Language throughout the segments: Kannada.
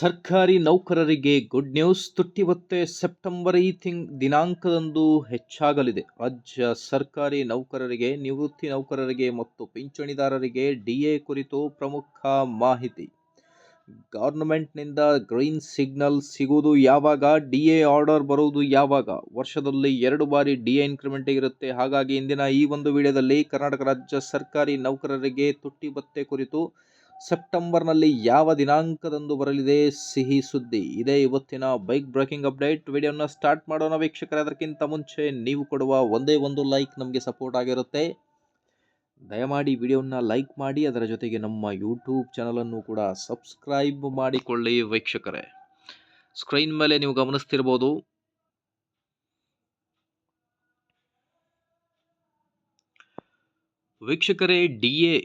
ಸರ್ಕಾರಿ ನೌಕರರಿಗೆ ಗುಡ್ ನ್ಯೂಸ್ ತುಟ್ಟಿ ಒತ್ತೆ ಸೆಪ್ಟೆಂಬರ್ ಈ ತಿಂಗ್, ದಿನಾಂಕದಂದು ಹೆಚ್ಚಾಗಲಿದೆ. ರಾಜ್ಯ ಸರ್ಕಾರಿ ನೌಕರರಿಗೆ, ನಿವೃತ್ತಿ ನೌಕರರಿಗೆ ಮತ್ತು ಪಿಂಚಣಿದಾರರಿಗೆ ಡಿಎ ಕುರಿತು ಪ್ರಮುಖ ಮಾಹಿತಿ. ಗವರ್ನಮೆಂಟ್ನಿಂದ ಗ್ರೀನ್ ಸಿಗ್ನಲ್ ಸಿಗುವುದು ಯಾವಾಗ ಡಿ ಎ ಆರ್ಡರ್ ಬರುವುದು ಯಾವಾಗ? ವರ್ಷದಲ್ಲಿ ಎರಡು ಬಾರಿ ಡಿ ಎ ಇನ್ಕ್ರಿಮೆಂಟ್ ಇರುತ್ತೆ. ಹಾಗಾಗಿ ಇಂದಿನ ಈ ಒಂದು ವಿಡಿಯೋದಲ್ಲಿ ಕರ್ನಾಟಕ ರಾಜ್ಯ ಸರ್ಕಾರಿ ನೌಕರರಿಗೆ ತುಟ್ಟಿ ಭತ್ತೆ ಕುರಿತು ಸೆಪ್ಟೆಂಬರ್ನಲ್ಲಿ ಯಾವ ದಿನಾಂಕದಂದು ಬರಲಿದೆ ಸಿಹಿ ಸುದ್ದಿ? ಇದೇ ಇವತ್ತಿನ ಬೈಕ್ ಬ್ರೇಕಿಂಗ್ ಅಪ್ಡೇಟ್. ವಿಡಿಯೋನ ಸ್ಟಾರ್ಟ್ ಮಾಡೋಣ ವೀಕ್ಷಕರೇ. ಅದಕ್ಕಿಂತ ಮುಂಚೆ ನೀವು ಕೊಡುವ ಒಂದೇ ಒಂದು ಲೈಕ್ ನಮಗೆ ಸಪೋರ್ಟ್ ಆಗಿರುತ್ತೆ. ದಯಮಾಡಿ ವಿಡಿಯೋನ ಲೈಕ್ ಮಾಡಿ, ಅದರ ಜೊತೆಗೆ ನಮ್ಮ ಯೂಟ್ಯೂಬ್ ಚಾನಲನ್ನು ಕೂಡ ಸಬ್ಸ್ಕ್ರೈಬ್ ಮಾಡಿಕೊಳ್ಳಿ ವೀಕ್ಷಕರೇ. ಸ್ಕ್ರೀನ್ ಮೇಲೆ ನೀವು ಗಮನಿಸ್ತಿರ್ಬೋದು. ವೀಕ್ಷಕರೇ, ಡಿ ಎ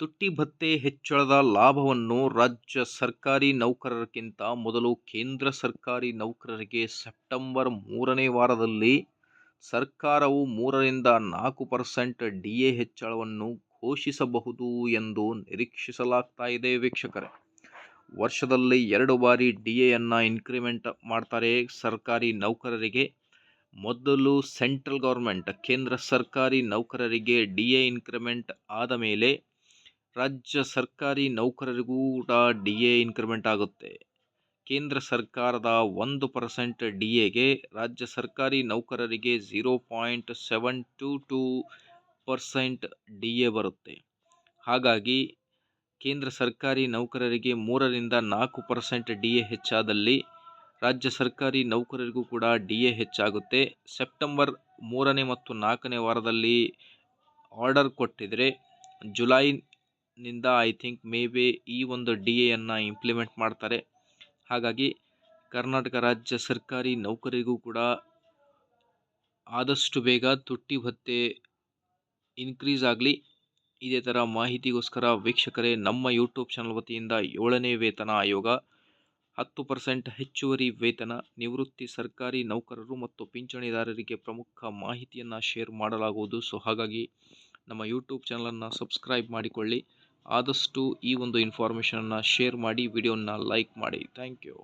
ತುಟ್ಟಿ ಭತ್ತೆ ಹೆಚ್ಚಳದ ಲಾಭವನ್ನು ರಾಜ್ಯ ಸರ್ಕಾರಿ ನೌಕರರಿಗಿಂತ ಮೊದಲು ಕೇಂದ್ರ ಸರ್ಕಾರಿ ನೌಕರರಿಗೆ ಸೆಪ್ಟೆಂಬರ್ ಮೂರನೇ ವಾರದಲ್ಲಿ ಸರ್ಕಾರವು ಮೂರರಿಂದ ನಾಲ್ಕು ಪರ್ಸೆಂಟ್ ಡಿ ಎ ಹೆಚ್ಚಳವನ್ನು ಘೋಷಿಸಬಹುದು ಎಂದು ನಿರೀಕ್ಷಿಸಲಾಗ್ತಾ ಇದೆ ವೀಕ್ಷಕರೇ. ವರ್ಷದಲ್ಲಿ ಎರಡು ಬಾರಿ ಡಿ ಎಯನ್ನು ಇನ್ಕ್ರಿಮೆಂಟ್ ಮಾಡ್ತಾರೆ ಸರ್ಕಾರಿ ನೌಕರರಿಗೆ. ಮೊದಲು ಸೆಂಟ್ರಲ್ ಗೌರ್ಮೆಂಟ್, ಕೇಂದ್ರ ಸರ್ಕಾರಿ ನೌಕರರಿಗೆ ಡಿ ಎ ಇನ್ಕ್ರಿಮೆಂಟ್ ಆದ ಮೇಲೆ ರಾಜ್ಯ ಸರ್ಕಾರಿ ನೌಕರರಿಗೂ ಕೂಡ ಡಿ ಎ ಇನ್ಕ್ರಿಮೆಂಟ್ ಆಗುತ್ತೆ. ಕೇಂದ್ರ ಸರ್ಕಾರದ ಒಂದು ಪರ್ಸೆಂಟ್ ಡಿ ಎಗೆ ರಾಜ್ಯ ಸರ್ಕಾರಿ ನೌಕರರಿಗೆ zero point seven two two percent D A ಬರುತ್ತೆ. ಹಾಗಾಗಿ ಕೇಂದ್ರ ಸರ್ಕಾರಿ ನೌಕರರಿಗೆ ಮೂರರಿಂದ ನಾಲ್ಕು ಪರ್ಸೆಂಟ್ ಡಿ ಎ ಹೆಚ್ಚಾದಲ್ಲಿ ರಾಜ್ಯ ಸರ್ಕಾರಿ ನೌಕರರಿಗೂ ಕೂಡ ಡಿ ಎ ಹೆಚ್ಚಾಗುತ್ತೆ. ಸೆಪ್ಟೆಂಬರ್ ಮೂರನೇ ಮತ್ತು ನಾಲ್ಕನೇ ವಾರದಲ್ಲಿ ಆರ್ಡರ್ ಕೊಟ್ಟಿದ್ರೆ ಜುಲೈನಿಂದ ಐ ಥಿಂಕ್ ಮೇ ಬಿ ಈ ಒಂದು ಡಿ ಎಯನ್ನು ಇಂಪ್ಲಿಮೆಂಟ್ ಮಾಡ್ತಾರೆ. ಹಾಗಾಗಿ ಕರ್ನಾಟಕ ರಾಜ್ಯ ಸರ್ಕಾರಿ ನೌಕರಿಗೂ ಕೂಡ ಆದಷ್ಟು ಬೇಗ ತುಟ್ಟಿ ಭತ್ತೆ ಇನ್ಕ್ರೀಸ್ ಆಗಲಿ. ಇದೇ ಥರ ಮಾಹಿತಿಗೋಸ್ಕರ ವೀಕ್ಷಕರೇ, ನಮ್ಮ ಯೂಟ್ಯೂಬ್ ಚಾನಲ್ ವತಿಯಿಂದ ಏಳನೇ ವೇತನ ಆಯೋಗ, ಹತ್ತು ಪರ್ಸೆಂಟ್ ಹೆಚ್ಚುವರಿ ವೇತನ, ನಿವೃತ್ತಿ ಸರ್ಕಾರಿ ನೌಕರರು ಮತ್ತು ಪಿಂಚಣಿದಾರರಿಗೆ ಪ್ರಮುಖ ಮಾಹಿತಿಯನ್ನು ಶೇರ್ ಮಾಡಲಾಗುವುದು. ಸೊ ಹಾಗಾಗಿ ನಮ್ಮ ಯೂಟ್ಯೂಬ್ ಚಾನಲನ್ನು ಸಬ್ಸ್ಕ್ರೈಬ್ ಮಾಡಿಕೊಳ್ಳಿ. ಆದಷ್ಟು ಈ ಒಂದು ಇನ್ಫಾರ್ಮೇಷನನ್ನು ಶೇರ್ ಮಾಡಿ ವಿಡಿಯೋನ ಲೈಕ್ ಮಾಡಿ. Thank you